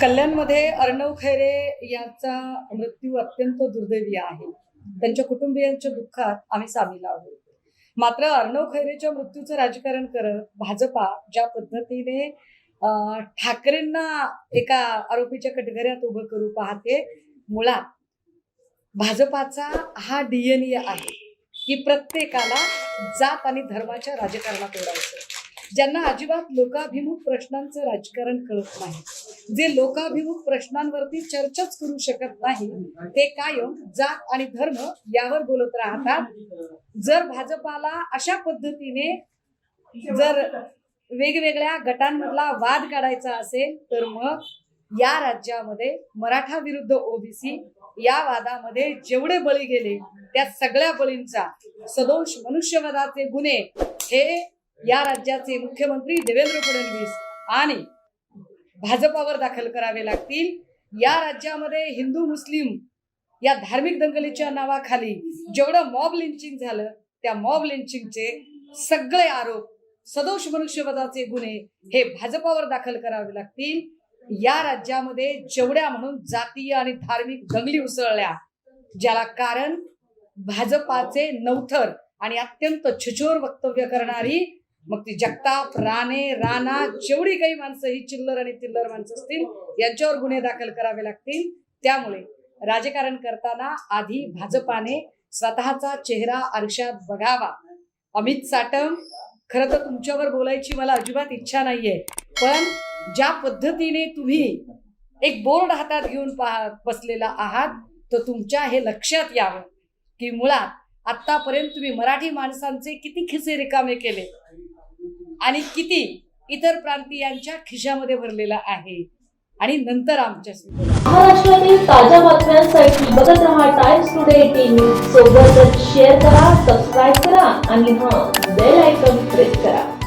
कल्याणमध्ये अर्णव खैरे यांचा मृत्यू अत्यंत दुर्दैवी आहे. त्यांच्या कुटुंबियांच्या दुःखात आम्ही सामील आहोत. मात्र अर्णव खैरेच्या मृत्यूचं राजकारण करत भाजपा ज्या पद्धतीने ठाकरेंना एका आरोपीच्या कटघऱ्यात उभं करू पाहते मुळात भाजपाचा हा डीएनए आहे की प्रत्येकाला जात आणि धर्माच्या राजकारणात ओढायचं. ज्यांना अजिबात लोकाभिमुख प्रश्नांचं राजकारण कळत नाही. जे लोकाभिमुख प्रश्नांवरती चर्चाच करू शकत नाही ते कायम जात आणि धर्म यावर बोलत राहतात. जर भाजपाला अशा पद्धतीने जर वेगवेगळ्या गटांमधला वाद काढायचा असेल तर मग या राज्यामध्ये मराठा विरुद्ध ओबीसी या वादामध्ये जेवढे बळी गेले त्या सगळ्या बळींचा सदोष मनुष्यवादाचे गुन्हे हे या राज्याचे मुख्यमंत्री देवेंद्र फडणवीस आणि भाजपावर दाखल करावे लागतील. या राज्यामध्ये हिंदू मुस्लिम या धार्मिक दंगलीच्या नावाखाली जेवढं मॉब लिंचिंग झालं त्या मॉब लिंचिंगचे सगळे आरोप सदोष मनुष्यवधाचे गुन्हे हे भाजपावर दाखल करावे लागतील. या राज्यामध्ये जेवढ्या म्हणून जातीय आणि धार्मिक दंगली उसळल्या ज्याला कारण भाजपाचे नवथर आणि अत्यंत छुचोर वक्तव्य करणारी मग ती जगताप राणे राणा जेवढी काही माणसं ही चिल्लर आणि तिल्लर माणसं असतील यांच्यावर गुन्हे दाखल करावे लागतील. त्यामुळे राजकारण करताना आधी भाजपाने स्वतःचा चेहरा आरशात बघावा. अमित साटम खरं तर तुमच्यावर बोलायची मला अजिबात इच्छा नाहीये पण ज्या पद्धतीने तुम्ही एक बोर्ड हातात घेऊन पाहा बसलेला आहात तर तुमच्या हे लक्षात यावं की मुळात आतापर्यंत तुम्ही मराठी माणसांचे किती खिसे रिकामे केले. आणि किती इतर प्रांतीयांच्या खिशामध्ये भरलेला आहे. आणि नंतर आमच्या महाराष्ट्रातील ताज्या बातम्यांसाठी बघत रहा टाइम्स टुडे टीव्ही सोबतच शेअर करा सबस्क्राईब करा आणि हा बेल आयकॉन प्रेस करा.